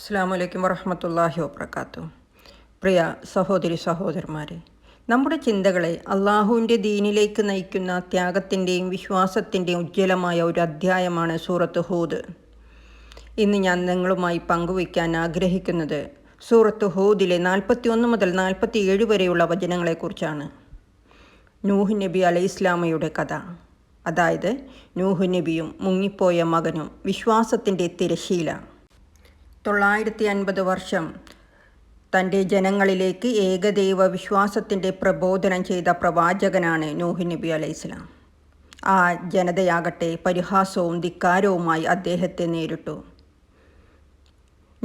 അസ്സാം വലൈക്കും വറഹമത്തല്ലാഹി വബർക്കാത്തു പ്രിയ സഹോദരി സഹോദരന്മാരെ നമ്മുടെ ചിന്തകളെ അള്ളാഹുവിന്റെ ദീനിലേക്ക് നയിക്കുന്ന ത്യാഗത്തിന്റെയും വിശ്വാസത്തിന്റെയും ഉജ്ജ്വലമായ ഒരു അധ്യായമാണ് സൂറത്ത് ഹൂദ്. ഇന്ന് ഞാൻ നിങ്ങളുമായി പങ്കുവയ്ക്കാൻ ആഗ്രഹിക്കുന്നത് സൂറത്ത് ഹൂദിലെ നാൽപ്പത്തി ഒന്ന് മുതൽ നാൽപ്പത്തി ഏഴ് വരെയുള്ള വചനങ്ങളെക്കുറിച്ചാണ്. നൂഹ് നബി അലൈഹി ഇസ്ലാമയുടെ കഥ. അതായത് നൂഹ് നബിയും മുങ്ങിപ്പോയ മകനും വിശ്വാസത്തിന്റെ തിരശീല തൊള്ളായിരത്തി അൻപത് വർഷം തന്റെ ജനങ്ങളിലേക്ക് ഏകദൈവ വിശ്വാസത്തിന്റെ പ്രബോധനം ചെയ്ത പ്രവാചകനാണ് നൂഹി നബി അലൈഹിസ്ലാം ആ ജനതയാകട്ടെ പരിഹാസവും ധിക്കാരവുമായി അദ്ദേഹത്തെ നേരിട്ടു.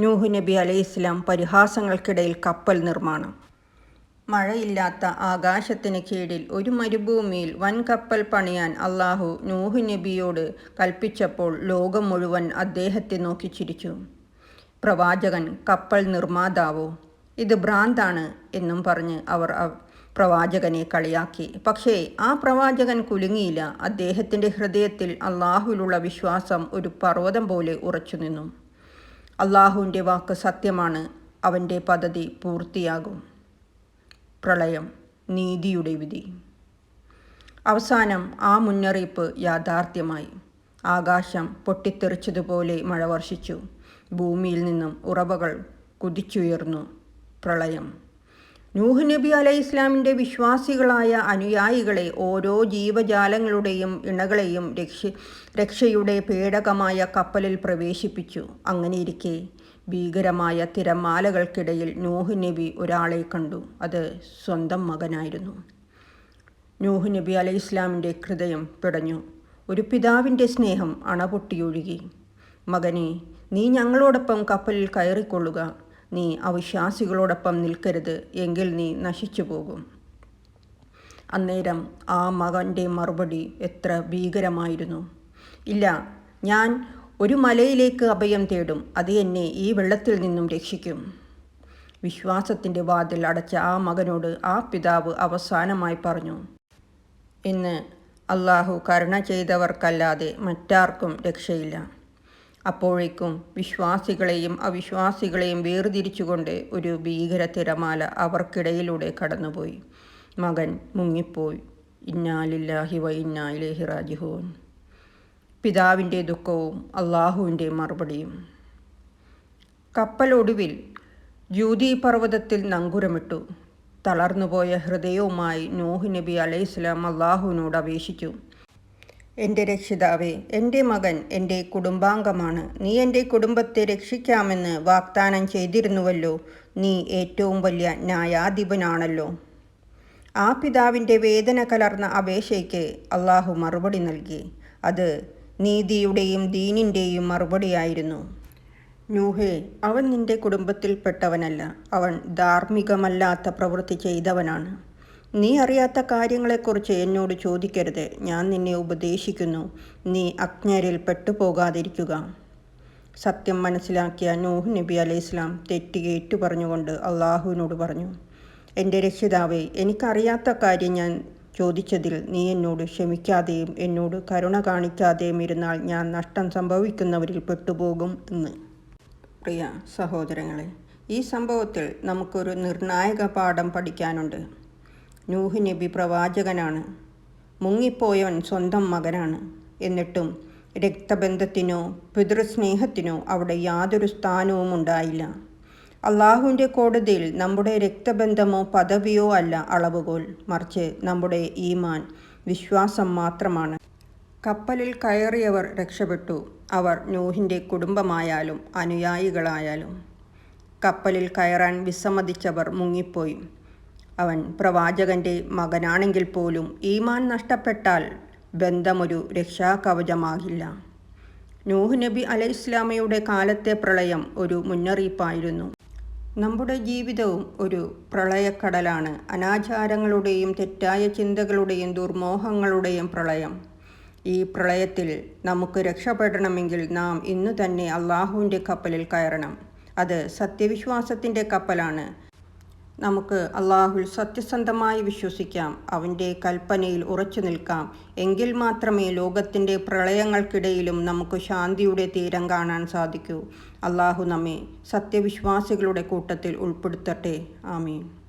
നൂഹ് നബി അലൈഹിസ്ലാം പരിഹാസങ്ങൾക്കിടയിൽ കപ്പൽ നിർമ്മാണം. മഴയില്ലാത്ത ആകാശത്തിന് കീഴിൽ ഒരു മരുഭൂമിയിൽ വൻ കപ്പൽ പണിയാൻ അള്ളാഹു നൂഹ് നബിയോട് കൽപ്പിച്ചപ്പോൾ ലോകം മുഴുവൻ അദ്ദേഹത്തെ നോക്കി ചിരിച്ചു. പ്രവാചകൻ കപ്പൽ നിർമ്മാതാവോ? ഇത് ഭ്രാന്താണ് എന്നും പറഞ്ഞ് അവർ പ്രവാചകനെ കളിയാക്കി. പക്ഷേ ആ പ്രവാചകൻ കുലുങ്ങിയില്ല. അദ്ദേഹത്തിന്റെ ഹൃദയത്തിൽ അള്ളാഹുവിലുള്ള വിശ്വാസം ഒരു പർവതം പോലെ ഉറച്ചു നിന്നു. അള്ളാഹുവിന്റെ വാക്ക് സത്യമാണ്. അവന്റെ പദ്ധതി പൂർത്തിയാകും. പ്രളയം നീതിയുടെ വിധി. അവസാനം ആ മുന്നറിയിപ്പ് യാഥാർത്ഥ്യമായി. ആകാശം പൊട്ടിത്തെറിച്ചതുപോലെ മഴ വർഷിച്ചു. ഭൂമിയിൽ നിന്നും ഉറവകൾ കുതിച്ചുയർന്നു. പ്രളയം. നൂഹ് നബി അലൈഹി ഇസ്ലാമിന്റെ വിശ്വാസികളായ അനുയായികളെ ഓരോ ജീവജാലങ്ങളുടെയും ഇണകളെയും രക്ഷ രക്ഷയുടെ പേടകമായ കപ്പലിൽ പ്രവേശിപ്പിച്ചു. അങ്ങനെയിരിക്കെ ഭീകരമായ തിരമാലകൾക്കിടയിൽ നൂഹ് നബി ഒരാളെ കണ്ടു. അത് സ്വന്തം മകനായിരുന്നു. നൂഹ് നബി അലൈഹി ഇസ്ലാമിന്റെ ഹൃദയം പിടഞ്ഞു ഒരു പിതാവിന്റെ സ്നേഹം അണപൊട്ടിയൊഴുകി. മകനെ നീ ഞങ്ങളോടൊപ്പം കപ്പലിൽ കയറിക്കൊള്ളുക. നീ അവിശ്വാസികളോടൊപ്പം നിൽക്കരുത് എങ്കിൽ നീ നശിച്ചു പോകും അന്നേരം ആ മകന്റെ മറുപടി എത്ര ഭീകരമായിരുന്നു. ഇല്ല ഞാൻ ഒരു മലയിലേക്ക് അഭയം തേടും അത് എന്നെ ഈ വെള്ളത്തിൽ നിന്നും രക്ഷിക്കും. വിശ്വാസത്തിന്റെ വാതിൽ അടച്ച ആ മകനോട് ആ പിതാവ് അവസാനമായി പറഞ്ഞു. ഇന്ന് അള്ളാഹു കരുണ ചെയ്തവർക്കല്ലാതെ മറ്റാർക്കും രക്ഷയില്ല. അപ്പോഴേക്കും വിശ്വാസികളെയും അവിശ്വാസികളെയും വേർതിരിച്ചുകൊണ്ട് ഒരു ഭീകര തിരമാല അവർക്കിടയിലൂടെ കടന്നുപോയി. മകൻ മുങ്ങിപ്പോയി. ഇന്നാലില്ലാഹി വ ഇന്നായിലേഹി റാജിഹോൻ പിതാവിന്റെ ദുഃഖവും അള്ളാഹുവിന്റെ മറുപടിയും. കപ്പലൊടുവിൽ ജൂതി പർവതത്തിൽ നങ്കുരമിട്ടു. തളർന്നുപോയ ഹൃദയവുമായി നൂഹ് നബി അലൈഹിസ്ലാം അള്ളാഹുവിനോട് അപേക്ഷിച്ചു. എന്റെ രക്ഷിതാവേ എന്റെ മകൻ എന്റെ കുടുംബാംഗമാണ്. നീ എന്റെ കുടുംബത്തെ രക്ഷിക്കാമെന്ന് വാഗ്ദാനം ചെയ്തിരുന്നുവല്ലോ. നീ ഏറ്റവും വലിയ ന്യായാധിപനാണല്ലോ. ആ പിതാവിന്റെ വേദന കലർന്ന അപേക്ഷയ്ക്ക് അള്ളാഹു മറുപടി നൽകി. അത് നീതിയുടെയും ദീനിന്റെയും മറുപടിയായിരുന്നു. നൂഹേ അവൻ നിന്റെ കുടുംബത്തിൽപ്പെട്ടവനല്ല. അവൻ ധാർമ്മികമല്ലാത്ത പ്രവൃത്തി ചെയ്തവനാണ്. നീ അറിയാത്ത കാര്യങ്ങളെക്കുറിച്ച് എന്നോട് ചോദിക്കരുത്. ഞാൻ നിന്നെ ഉപദേശിക്കുന്നു. നീ അജ്ഞരിൽ പെട്ടുപോകാതിരിക്കുക. സത്യം മനസ്സിലാക്കിയ നൂഹ് നബി അലൈഹി ഇസ്ലാം തെറ്റുകേറ്റു പറഞ്ഞുകൊണ്ട് അള്ളാഹുവിനോട് പറഞ്ഞു എന്റെ രക്ഷിതാവേ എനിക്കറിയാത്ത കാര്യം ഞാൻ ചോദിച്ചതിൽ നീ എന്നോട് ക്ഷമിക്കാതെയും എന്നോട് കരുണ കാണിക്കാതെയും ഇരുന്നാൽ ഞാൻ നഷ്ടം സംഭവിക്കുന്നവരിൽ പെട്ടുപോകും എന്ന്. പ്രിയ സഹോദരങ്ങളെ ഈ സംഭവത്തിൽ നമുക്കൊരു നിർണായക പാഠം പഠിക്കാനുണ്ട്. നൂഹ് നബി പ്രവാചകനാണ്. മുങ്ങിപ്പോയവൻ സ്വന്തം മകനാണ്. എന്നിട്ടും രക്തബന്ധത്തിനോ പിതൃസ്നേഹത്തിനോ അവിടെ യാതൊരു സ്ഥാനവും ഉണ്ടായില്ല. അള്ളാഹുവിന്റെ കോടതിയിൽ നമ്മുടെ രക്തബന്ധമോ പദവിയോ അല്ല അളവുകോൽ. മറിച്ച് നമ്മുടെ ഈമാൻ വിശ്വാസം മാത്രമാണ്. കപ്പലിൽ കയറിയവർ രക്ഷപ്പെട്ടു. അവർ നൂഹിന്റെ കുടുംബമായാലും അനുയായികളായാലും. കപ്പലിൽ കയറാൻ വിസമ്മതിച്ചവർ മുങ്ങിപ്പോയി. അവൻ പ്രവാചകന്റെ മകനാണെങ്കിൽ പോലും ഈമാൻ നഷ്ടപ്പെട്ടാൽ ബന്ധമൊരു രക്ഷാകവചമാകില്ല. നൂഹ് നബി അലൈഹിസ്ലാമയുടെ കാലത്തെ പ്രളയം ഒരു മുന്നറിയിപ്പായിരുന്നു. നമ്മുടെ ജീവിതവും ഒരു പ്രളയക്കടലാണ്. അനാചാരങ്ങളുടെയും തെറ്റായ ചിന്തകളുടെയും ദുർമോഹങ്ങളുടെയും പ്രളയം. ഈ പ്രളയത്തിൽ നമുക്ക് രക്ഷപ്പെടണമെങ്കിൽ നാം ഇന്നു തന്നെ അള്ളാഹുവിന്റെ കപ്പലിൽ കയറണം. അത് സത്യവിശ്വാസത്തിന്റെ കപ്പലാണ്. നമുക്ക് അള്ളാഹുൽ സത്യസന്ധമായി വിശ്വസിക്കാം അവന്റെ കൽപ്പനയിൽ ഉറച്ചു നിൽക്കാം. എങ്കിൽ മാത്രമേ ലോകത്തിന്റെ പ്രളയങ്ങൾക്കിടയിലും നമുക്ക് ശാന്തിയുടെ തീരം കാണാൻ സാധിക്കൂ. അള്ളാഹു നമ്മെ സത്യവിശ്വാസികളുടെ കൂട്ടത്തിൽ ഉൾപ്പെടുത്തട്ടെ. ആമീൻ.